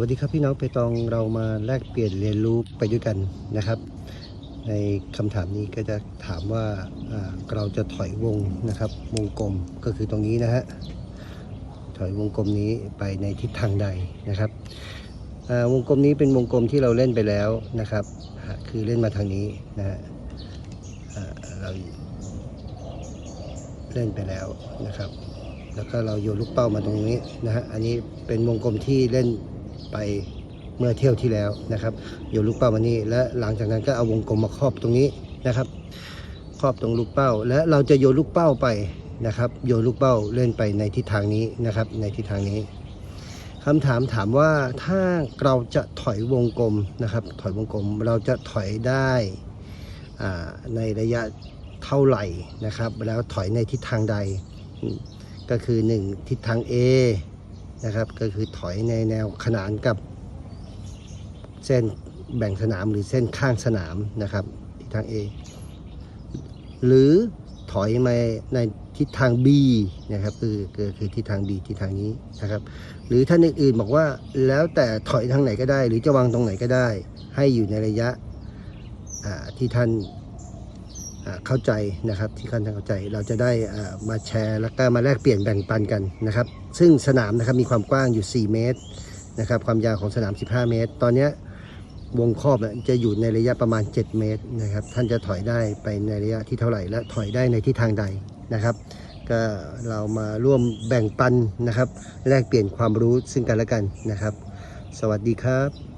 วัสดีครับพี่น้องไปตองเรามาแลกเปลี่ยนเรียนรู้ไปด้วยกันนะครับ ในคำถามนี้ก็จะถามว่าเราจะถอยวงนะครับ วงกลมก็คือตรงนี้นะฮะถอยวงกลมนี้ไปในทิศทางใดนะครับวงกลมนี้เป็นวงกลมที่เราเล่นไปแล้วนะครับ คือเล่นมาทางนี้นะฮะเราเล่นไปแล้วนะครับ แล้วก็เราโยนลูกเป้ามาตรงนี้นะฮะอันนี้เป็นวงกลมที่เล่น ไปเมื่อเที่ยวที่แล้วนะครับโยนลูกเป้ามานี่และหลังจากนั้นก็เอาวงกลมมาครอบตรงนี้นะครับครอบตรงลูกเป้า และเราจะโยนลูกเป้าไปนะครับ โยนลูกเป้าเล่นไปในทิศทางนี้นะครับ ในทิศทางนี้คำถามถามว่าถ้าเราจะถอยวงกลมนะครับ ถอยวงกลมเราจะถอยได้ในระยะเท่าไหร่นะครับ แล้วถอยในทิศทางใด ก็คือ 1 ทิศทาง A นะครับ ก็คือถอยในแนวขนานกับเส้นแบ่งสนามหรือเส้นข้างสนามนะครับทิศทาง A หรือถอยมาในทิศทาง B นะครับคือคือคือทิศทาง B ทิศทางนี้นะครับ หรือท่านอื่นๆบอกว่าแล้วแต่ถอยทางไหนก็ได้ หรือจะวางตรงไหนก็ได้ ให้อยู่ในระยะที่ท่าน เข้าใจนะครับที่ท่านเข้าใจเราจะได้มาแชร์ แล้วก็มาแลกเปลี่ยนแบ่งปันกันนะครับ ซึ่งสนามนะครับมีความกว้างอยู่ 4 เมตรนะครับความยาวของสนาม 15 เมตร ตอนนี้วงครอบจะอยู่ในระยะประมาณ 7 เมตรนะครับ ท่านจะถอยได้ไปในระยะที่เท่าไหร่ และถอยได้ในทิศทางใดนะครับ ก็เรามาร่วมแบ่งปันนะครับ แลกเปลี่ยนความรู้ซึ่งกันและกันนะครับ สวัสดีครับ